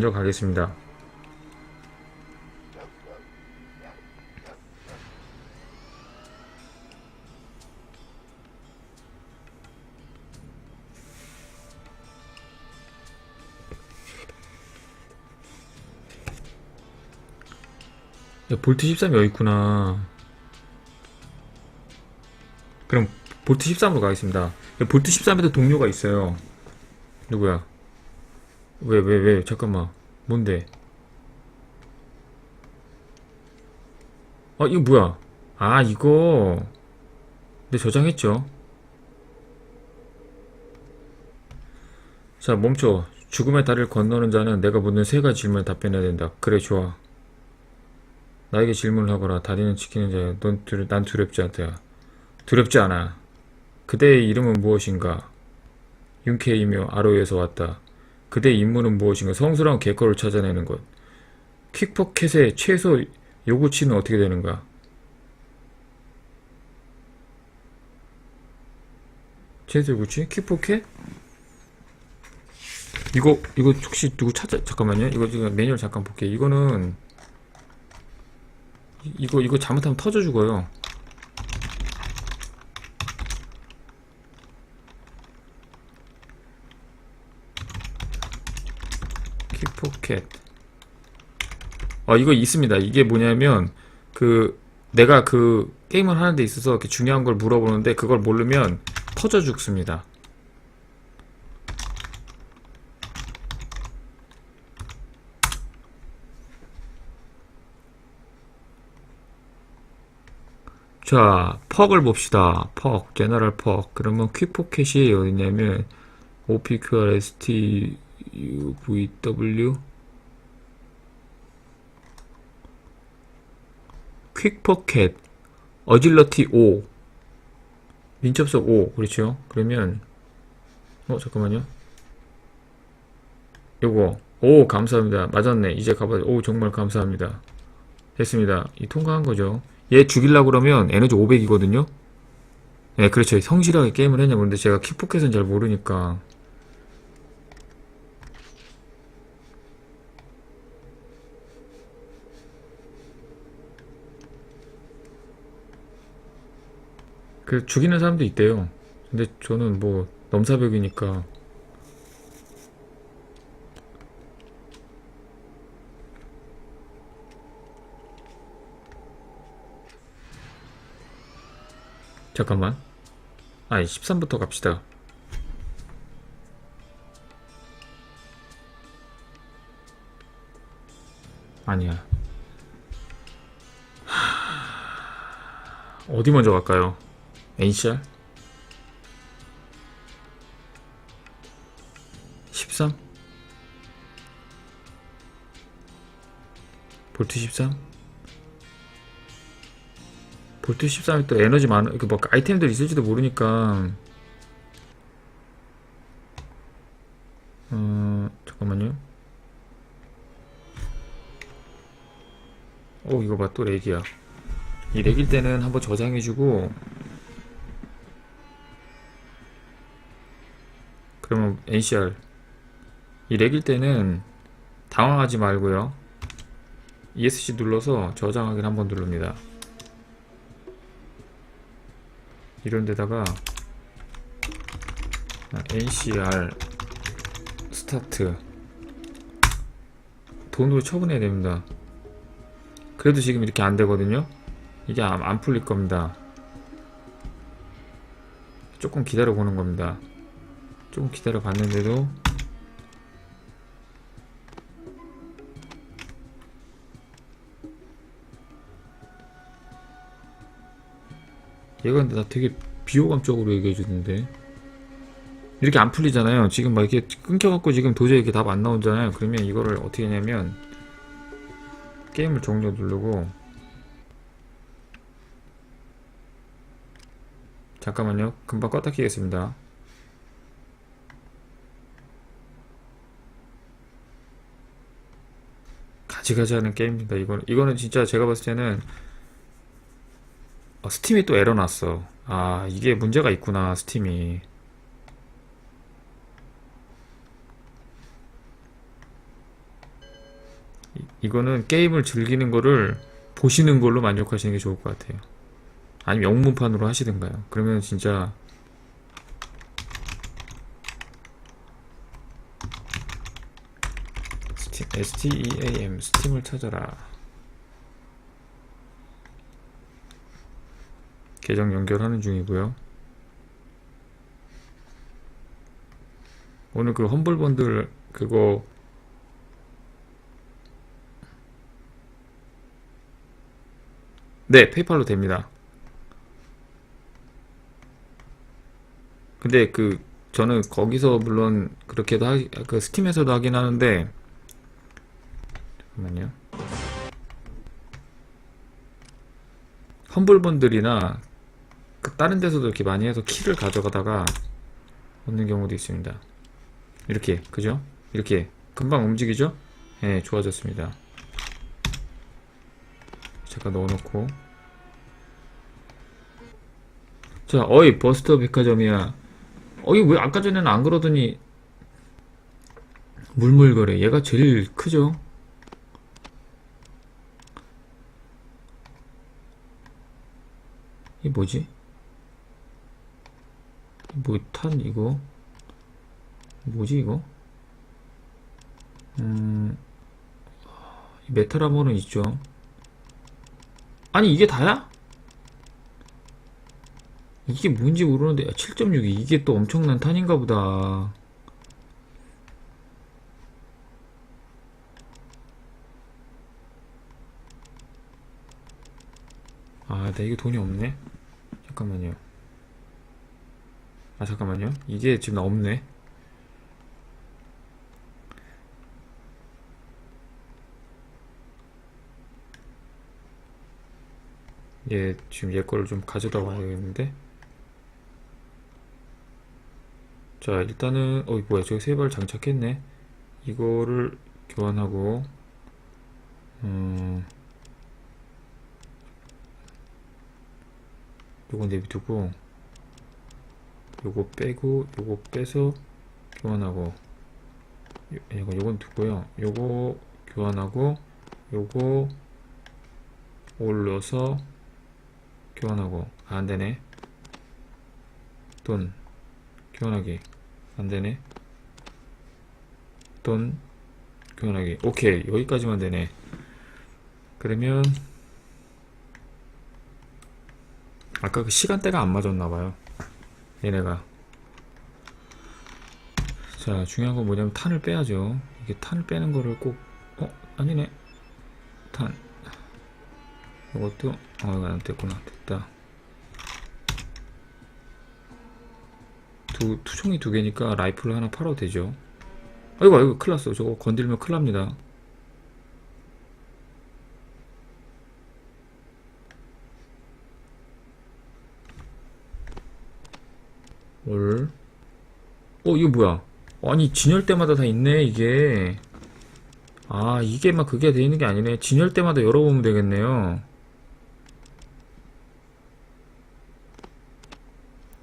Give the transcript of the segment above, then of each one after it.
먼저 가겠습니다. 야, 볼트 13이 여기 있구나. 그럼 볼트 13으로 가겠습니다. 야, 볼트 13에도 동료가 있어요. 누구야? 왜, 왜, 왜? 잠깐만. 뭔데? 어, 이거 뭐야? 아, 이거. 내 저장했죠. 자, 멈춰. 죽음의 다리를 건너는 자는 내가 묻는 세 가지 질문에 답변해야 된다. 그래, 좋아. 나에게 질문을 하거라. 다리는 지키는 자야. 넌 두려, 난 두렵지 않다. 두렵지 않아. 그대의 이름은 무엇인가? 윤케이며 아로에서 왔다. 그대의 임무는 무엇인가? 성스러운 개코를 찾아내는 것. 퀵포켓의 최소 요구치는 어떻게 되는가? 최소 요구치? 퀵포켓? 이거 이거 혹시 누구 찾아 잠깐만요. 이거 지금 매뉴얼 잠깐 볼게요. 이거는 이- 이거 이거 잘못하면 터져 죽어요. 킥포켓. 어 이거 있습니다. 이게 뭐냐면 그 내가 그 게임을 하는 데 있어서 이렇게 중요한 걸 물어보는데 그걸 모르면 터져 죽습니다. 자, 퍽을 봅시다. 퍽, 제너럴 퍽. 그러면 퀵포켓이 어디냐면 OPQRST 퀵포켓 어질러티 5 민첩성 5 그렇죠? 그러면 어 잠깐만요. 요거 오 감사합니다. 맞았네. 이제 가봐. 오 정말 감사합니다. 됐습니다. 이 통과한 거죠. 얘 죽이려고 그러면 에너지 500이거든요. 네, 그렇죠. 성실하게 게임을 했냐 그런데 제가 킥포켓은 잘 모르니까 그 죽이는 사람도 있대요. 근데 저는 뭐 넘사벽이니까 잠깐만. 아니 13부터 갑시다. 아니야. 하... 어디 먼저 갈까요? NCR? 13? 볼트 13? 볼트 13이 또 에너지 많아, 그뭐 아이템들 있을지도 모르니까. 어, 잠깐만요. 오, 이거 봐, 또 렉이야. 이 렉일 때는 한번 저장해주고, 그러면 NCR. 이 렉일 때는 당황하지 말고요. ESC 눌러서 저장하기를 한번 누릅니다. 이런 데다가 아, NCR 스타트 돈으로 처분해야 됩니다. 그래도 지금 이렇게 안 되거든요. 이게 안, 안 풀릴 겁니다. 조금 기다려 보는 겁니다. 조금 기다려 봤는데도. 얘가 근데 나 되게 비호감적으로 얘기해 주는데. 이렇게 안 풀리잖아요. 지금 막 이렇게 끊겨갖고 지금 도저히 이렇게 답 안 나오잖아요. 그러면 이거를 어떻게 하냐면 게임을 종료 누르고. 잠깐만요. 금방 껐다 키겠습니다 가지가지 하는 게임입니다 이거는 이거는 진짜 제가 봤을 때는 어, 스팀이 또 에러 났어. 아, 이게 문제가 있구나, 스팀이. 이거는 게임을 즐기는 거를 보시는 걸로 만족하시는 게 좋을 것 같아요. 아니면 영문판으로 하시든가요. 그러면 진짜 스팀, STEAM 스팀을 찾아라. 계정 연결하는 중이고요. 오늘 그 험블 번들 그거 네, 페이팔로 됩니다. 근데 그 저는 거기서 물론 그렇게도 하, 그 스팀에서도 하긴 하는데 잠깐만요. 험블 번들이나 그 다른 데서도 이렇게 많이 해서 키를 가져가다가 얻는 경우도 있습니다. 이렇게 그죠? 이렇게 금방 움직이죠? 예, 좋아졌습니다. 잠깐 넣어놓고 자, 어이 버스터 백화점이야. 어이 왜 아까 전에는 안 그러더니 물물거래. 얘가 제일 크죠? 이 뭐지? 뭐탄 이거? 뭐지 이거? 음, 메탈 아머는 있죠. 아니 이게 다야? 이게 뭔지 모르는데 7.6이 이게 또 엄청난 탄인가 보다. 아, 나 이게 돈이 없네. 잠깐만요. 아, 잠깐만요. 이게 지금 나 없네. 얘 지금 얘 거를 좀 가져다 와야겠는데. 자, 일단은 어이 뭐야? 저기 세 발 장착했네. 이거를 교환하고 음 요거 내비두고 요거 빼고 요거 빼서 교환하고 요, 이거 요건 두고요. 요거 교환하고 요거 올려서 교환하고 아, 안 되네. 돈 교환하기 안 되네. 돈 교환하기 오케이 여기까지만 되네. 그러면 아까 그 시간대가 안 맞았나 봐요. 얘네가 자 중요한 건 뭐냐면 탄을 빼야죠. 이게 탄을 빼는 거를 꼭 어? 아니네. 탄 이것도 어 이거 안 됐구나 됐다 두 투총이 두 개니까 라이플을 하나 팔아도 되죠 아이고 아이고 큰일 났어 저거 건들면 큰일 납니다 올. 어 이거 뭐야? 아니 진열 때마다 다 있네 이게. 아 이게 막 그게 돼 있는 게 아니네. 진열 때마다 열어보면 되겠네요.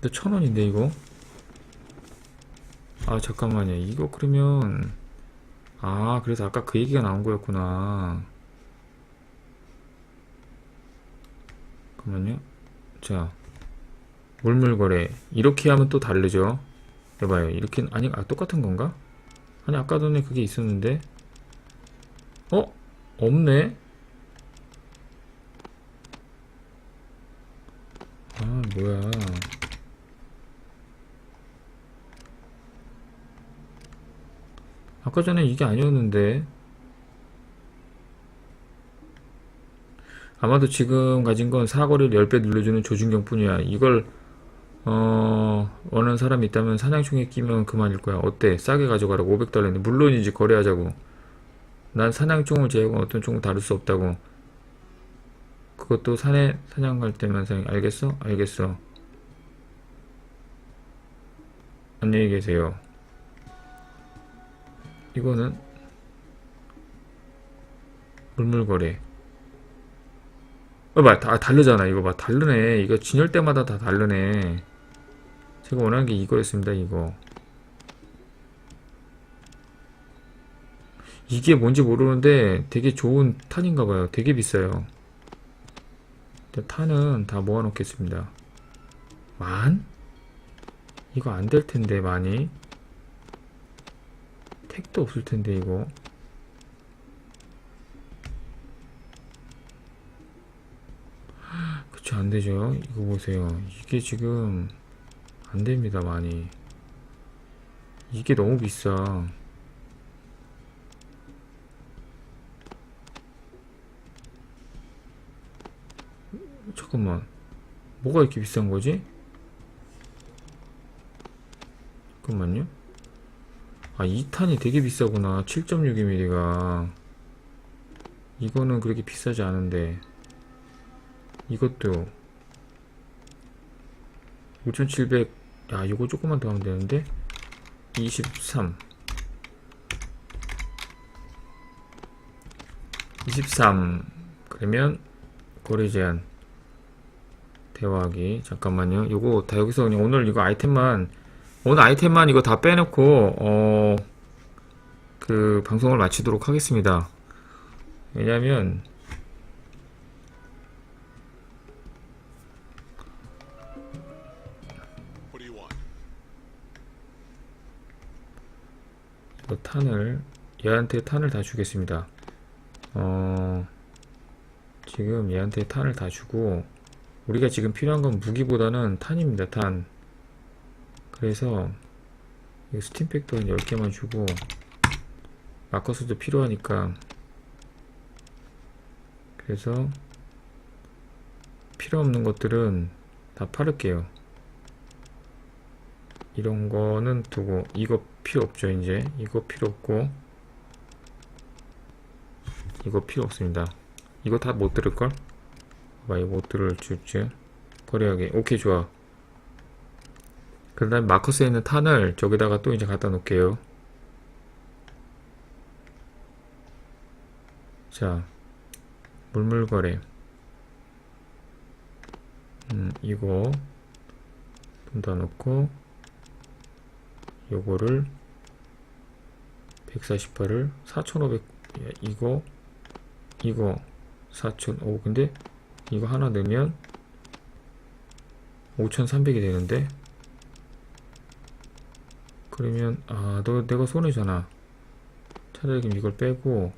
근데 천 원인데 이거? 아 잠깐만요. 이거 그러면 아 그래서 아까 그 얘기가 나온 거였구나. 잠깐만요. 자 물물거래. 이렇게 하면 또 다르죠. 해봐요. 이렇게 아니 아 똑같은 건가? 아니 아까 전에 그게 있었는데. 어? 없네. 아 뭐야. 아까 전에 이게 아니었는데. 아마도 지금 가진 건 사거리를 10배 늘려주는 조준경 뿐이야. 이걸 어 원하는 사람이 있다면 사냥총에 끼면 그만일 거야. 어때? 싸게 가져가라고 500달러인데 물론이지 거래하자고. 난 사냥총을 제외하고 어떤 총을 다룰 수 없다고. 그것도 산에 사냥 갈 때만 사용 알겠어? 알겠어. 안녕히 계세요. 이거는 물물거래. 어, 봐, 다 다르잖아. 이거 봐, 다르네. 이거 진열 때마다 다 다르네. 제가 원하는 게 이거였습니다. 이거. 이게 뭔지 모르는데 되게 좋은 탄인가 봐요. 되게 비싸요. 탄은 다 모아놓겠습니다. 만? 이거 안 될 텐데 많이. 택도 없을 텐데 이거. 그쵸 안 되죠. 이거 보세요. 이게 지금 안 됩니다 많이. 이게 너무 비싸. 잠깐만. 뭐가 이렇게 비싼 거지? 잠깐만요. 아, 2탄이 되게 비싸구나. 7.62mm가. 이거는 그렇게 비싸지 않은데. 이것도 5700. 야, 이거 조금만 더 하면 되는데. 23. 23. 그러면 거래 제한. 대화하기 잠깐만요 요거 다 여기서 그냥 오늘 이거 아이템만 오늘 아이템만 이거 다 빼놓고 어 그 방송을 마치도록 하겠습니다 왜냐면 What 탄을 얘한테 탄을 다 주겠습니다. 어 지금 얘한테 탄을 다 주고 우리가 지금 필요한 건 무기보다는 탄입니다 탄. 그래서 이 스팀팩도 한 10개만 주고 마커스도 필요하니까. 그래서 필요 없는 것들은 다 팔을게요. 이런 거는 두고 이거 필요 없죠 이제. 이거 필요 없고. 이거 필요 없습니다. 이거 다 못 들을걸? 봐 이거 못 들을 줄지 거래하기 오케이 좋아. 그 다음에 마커스에 있는 탄을 저기다가 또 이제 갖다 놓을게요. 자 물물거래. 음 이거 돈더 넣고 요거를 148을 4500 야, 이거 이거 4000 오. 근데 이거 하나 넣으면 5300이 되는데? 그러면 아 너 내가 손해잖아. 차라리 그럼 이걸 빼고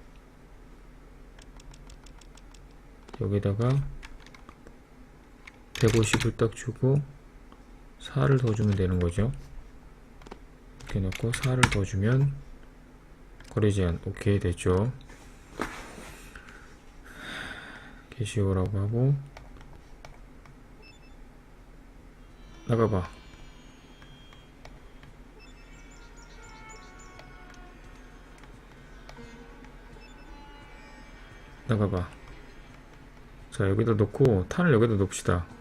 여기다가 150을 딱 주고 4를 더 주면 되는 거죠 이렇게 넣고 4를 더 주면 거래 제한 오케이 됐죠. 게시오라고 하고 나가봐. 나가봐. 자 여기다 놓고 탄을 여기다 놓읍시다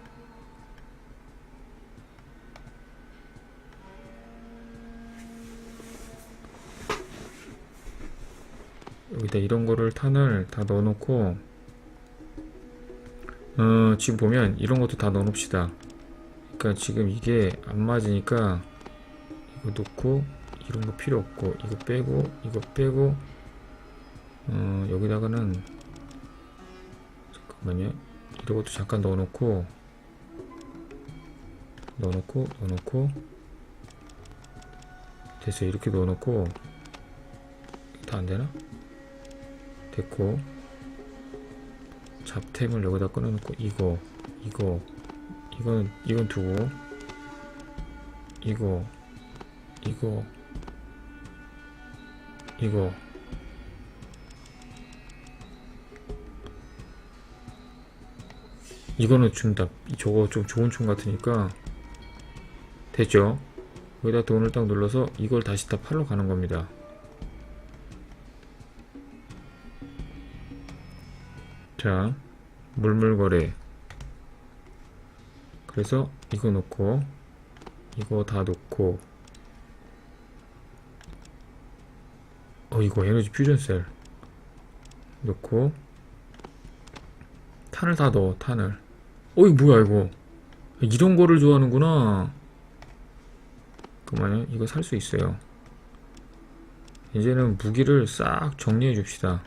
여기다 이런 거를 탄을 다 넣어놓고 어, 지금 보면 이런 것도 다 넣어놓읍시다. 그러니까 지금 이게 안 맞으니까 이거 놓고 이런 거 필요 없고 이거 빼고 이거 빼고 어, 여기다가는 잠깐만요. 이런 것도 잠깐 넣어놓고 넣어놓고 넣어놓고 됐어 이렇게 넣어놓고 다 안되나? 됐고 잡템을 여기다 꺼내놓고 이거 이거 이건 이건 두고 이거 이거 이거. 이거는 준다 저거 좀 좋은 총 같으니까 됐죠? 여기다 돈을 딱 눌러서 이걸 다시 다 팔러 가는 겁니다 자 물물거래. 그래서 이거 놓고 이거 다 놓고. 어 이거 에너지 퓨전셀. 놓고. 탄을 다 넣어 탄을. 어이 뭐야 이거? 이런 거를 좋아하는구나. 그만요 이거 살 수 있어요. 이제는 무기를 싹 정리해 줍시다.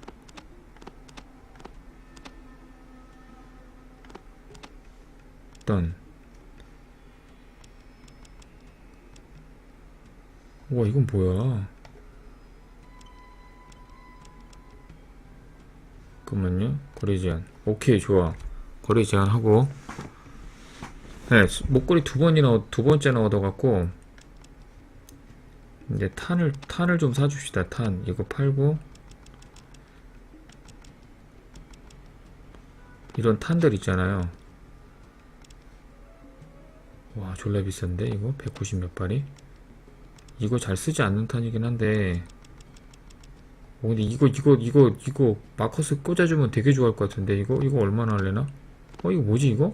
일단 와 이건 뭐야? 잠깐만요. 거리 제한. 오케이 좋아. 거리 제한하고 네 목걸이 두 번이나 얻- 두 번째나 얻어갖고 이제 탄을 탄을 좀 사줍시다. 탄 이거 팔고 이런 탄들 있잖아요. 와 졸라 비싼데 이거 190 몇 발이? 이거 잘 쓰지 않는 탄이긴 한데 어, 근데 이거 이거 이거 이거 마커스 꽂아주면 되게 좋아할 것 같은데 이거 이거 얼마나 할래나? 어 이거 뭐지 이거?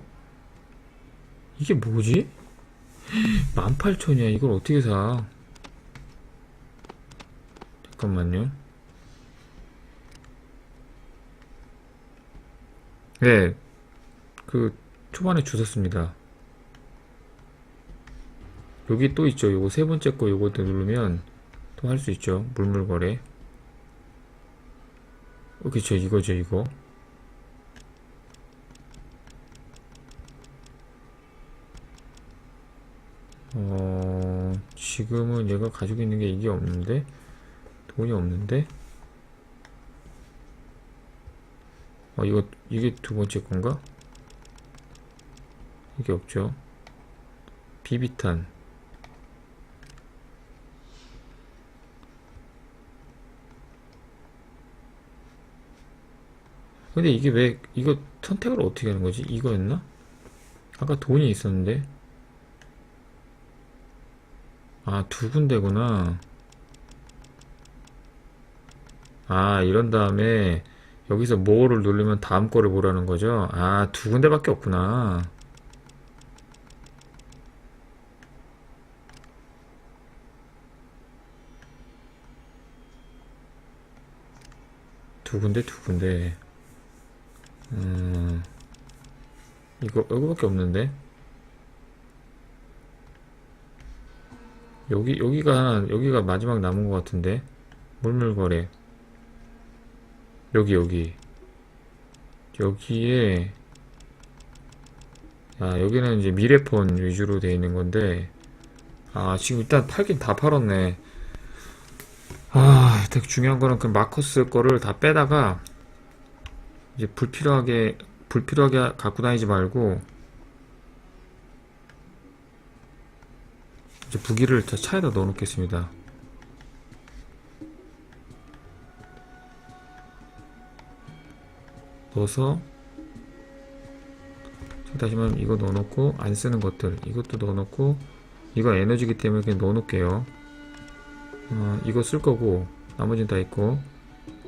이게 뭐지? 18,000이야 이걸 어떻게 사? 잠깐만요. 네, 그 초반에 주셨습니다. 여기 또 있죠. 요거 세 번째 거 요것도 누르면 또 할 수 있죠. 물물거래. 어, 그쵸 이거죠 이거. 어 지금은 얘가 가지고 있는 게 이게 없는데 돈이 없는데 어 이거 이게 두 번째 건가? 이게 없죠. 비비탄 근데 이게 왜 이거 선택을 어떻게 하는 거지? 이거였나? 아까 돈이 있었는데 아 두 군데구나 아 이런 다음에 여기서 뭐를 누르면 다음 거를 보라는 거죠? 아 두 군데밖에 없구나 두 군데 두 군데 음, 이거, 여기밖에 없는데? 여기, 여기가, 여기가 마지막 남은 것 같은데? 물물거래. 여기, 여기. 여기에, 아, 여기는 이제 미래폰 위주로 되어 있는 건데, 아, 지금 일단 팔긴 다 팔았네. 아, 되게 중요한 거는 그 마커스 거를 다 빼다가, 이제 불필요하게 불필요하게 갖고 다니지 말고 이제 무기를 저 차에다 넣어 놓겠습니다. 넣어서 다시 말하면 이거 넣어 놓고 안 쓰는 것들 이것도 넣어 놓고 이거 에너지기 때문에 그냥 넣어 놓을게요. 어, 이거 쓸 거고 나머지는 다 있고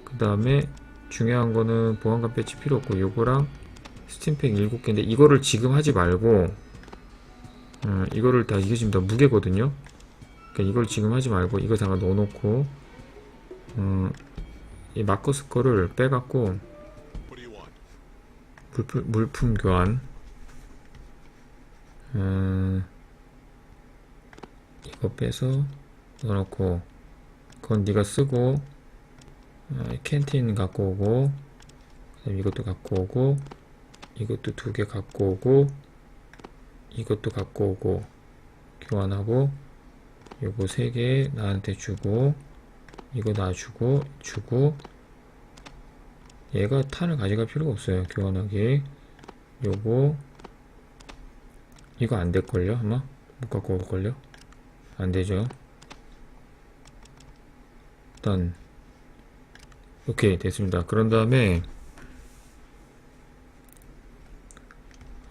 그 다음에 중요한 거는 보안관 배치 필요 없고 요거랑 스팀팩 7개인데 이거를 지금 하지 말고 어, 이거를 다 이게 지금 다 무게거든요 그러니까 이걸 지금 하지 말고 이거 잠깐 넣어놓고 어, 이 마커스 거를 빼갖고? 물품, 물품 교환 어, 이거 빼서 넣어놓고 그건 네가 쓰고 어, 캔틴 갖고 오고 이것도 갖고 오고 이것도 두 개 갖고 오고 이것도 갖고 오고 교환하고 요거 세 개 나한테 주고 이거 나 주고 주고 얘가 탄을 가져갈 필요가 없어요 교환하기. 요거 이거 안 될걸요 아마? 못 갖고 올걸요? 안 되죠? 일단 오케이 됐습니다. 그런 다음에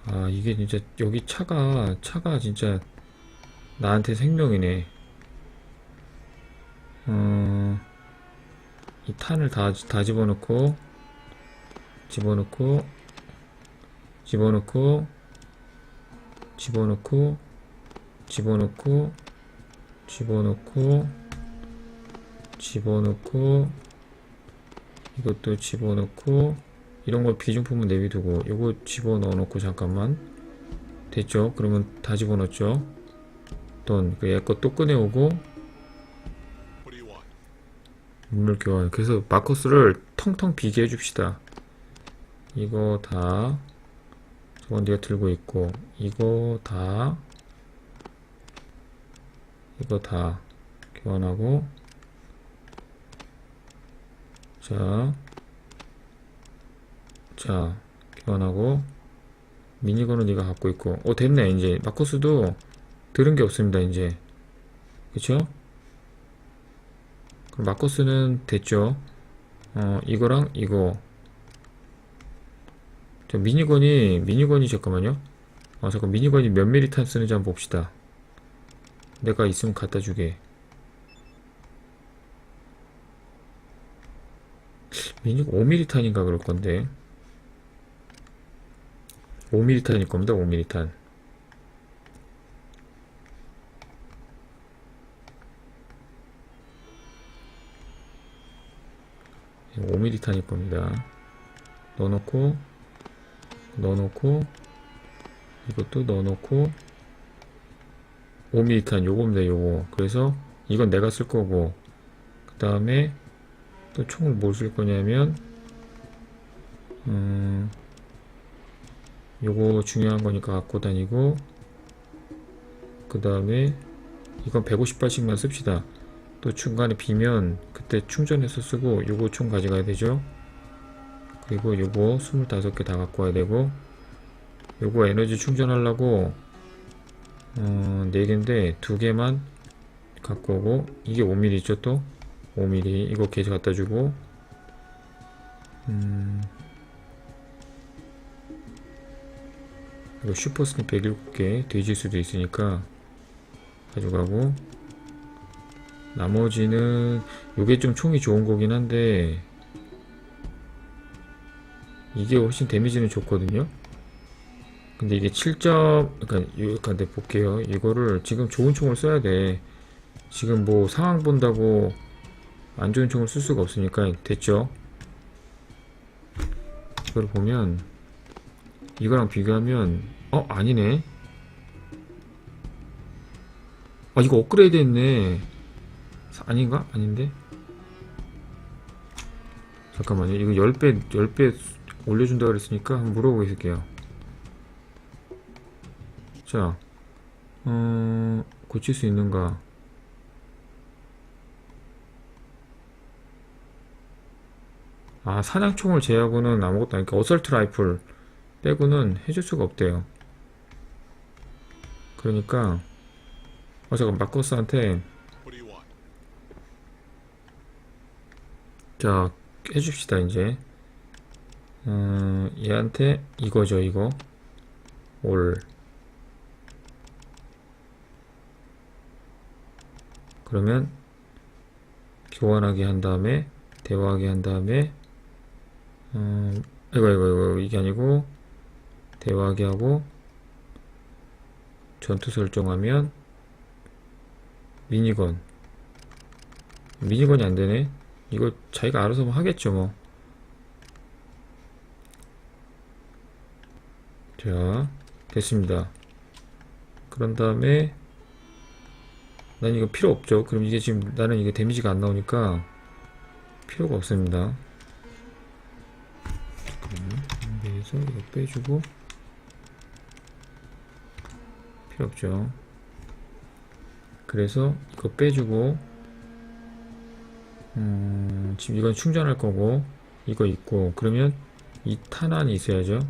아 이게 진짜 여기 차가 차가 진짜 나한테 생명이네. 어, 이 탄을 다, 다 집어넣고 집어넣고 집어넣고 집어넣고 집어넣고 집어넣고 집어넣고 이것도 집어넣고 이런 거 비중품은 내비두고 요거 집어넣어 놓고 잠깐만 됐죠? 그러면 다 집어넣었죠? 돈, 그얘거 또 꺼내오고? 인물 교환. 그래서 마커스를 텅텅 비게 해줍시다. 이거 다 저건 네가 들고 있고 이거 다 이거 다 교환하고 자, 자 교환하고 미니건은 네가 갖고 있고. 어 됐네 이제. 마커스도 들은 게 없습니다 이제. 그쵸? 그럼 마커스는 됐죠? 어 이거랑 이거. 저 미니건이 미니건이 잠깐만요. 아 잠깐 미니건이 몇 미리 탄 쓰는지 한번 봅시다. 내가 있으면 갖다 주게 미니건 5미리탄인가 그럴 건데 5미리탄일 겁니다 5미리탄 5mm탄일 겁니다. 넣어놓고, 넣어놓고, 이것도 넣어놓고, 5mm탄 요겁니다, 요거. 그래서 이건 내가 쓸 거고, 그 다음에 또 총을 뭘쓸 거냐면, 음, 요거 중요한 거니까 갖고 다니고, 그 다음에 이건 150발씩만 씁시다. 또 중간에 비면 그때 충전해서 쓰고 요거 총 가져가야 되죠 그리고 요거 25개 다 갖고 와야 되고 요거 에너지 충전하려고 어, 4개인데 2개만 갖고 오고 이게 5mm죠 또 5mm 이거 계속 갖다 주고 음, 이거 슈퍼스님 107개 뒤질 수도 있으니까 가져가고 나머지는 요게 좀 총이 좋은 거긴 한데 이게 훨씬 데미지는 좋거든요. 근데 이게 7점 그러니까 내 볼게요. 이거를 지금 좋은 총을 써야 돼. 지금 뭐 상황 본다고 안 좋은 총을 쓸 수가 없으니까 됐죠 이걸 보면 이거랑 비교하면 어 아니네 아 이거 업그레이드 했네 아닌가? 아닌데? 잠깐만요. 이거 10배, 10배 올려준다 그랬으니까 한번 물어보고 있을게요. 자, 어, 고칠 수 있는가? 아, 사냥총을 제하고는 아무것도 아니까 어설트 라이플 빼고는 해줄 수가 없대요. 그러니까, 어, 잠깐, 마커스한테? 자, 해줍시다, 이제. 음, 얘한테 이거죠, 이거. 올. 그러면, 교환하게 한 다음에, 대화하게 한 다음에, 음, 이거, 이거, 이거, 이게 아니고, 대화하게 하고, 전투 설정하면, 미니건. 미니건이 안 되네. 이거 자기가 알아서 뭐 하겠죠 뭐. 자, 됐습니다. 그런 다음에 난 이거 필요 없죠. 그럼 이게 지금 나는 이게 데미지가 안 나오니까 필요가 없습니다. 여기서 이거 빼주고 필요 없죠. 그래서 이거 빼주고 음, 지금 이건 충전할 거고 이거 있고 그러면 이 탄환이 있어야죠.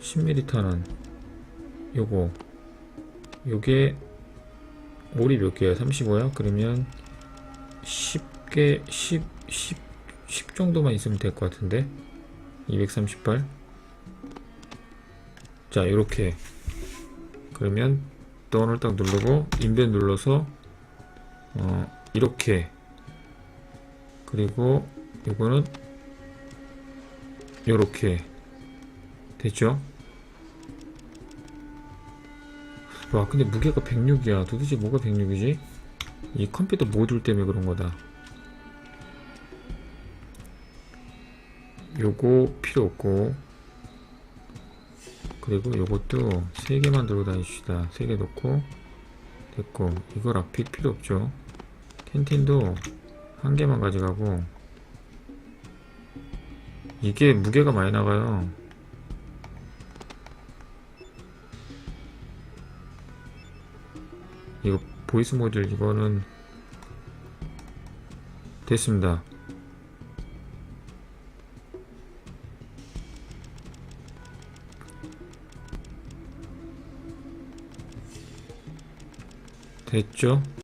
10mm 탄환. 요거. 요게 올이 몇 개야 35야 그러면 10개 10 10 10 정도만 있으면 될 것 같은데 238 자, 이렇게. 그러면 다운을 딱 누르고 인벤 눌러서 어, 이렇게. 그리고 이거는 요렇게. 됐죠? 와 근데 무게가 106이야. 도대체 뭐가 106이지? 이 컴퓨터 모듈 때문에 그런 거다 요거 필요 없고 그리고 요것도 3개만 들고 다니시다. 3개 넣고 됐고 이거 락픽 필요 없죠. 텐틴도 한 개만 가져가고 이게 무게가 많이 나가요. 이거 보이스 모듈 이거는 됐습니다. 됐죠?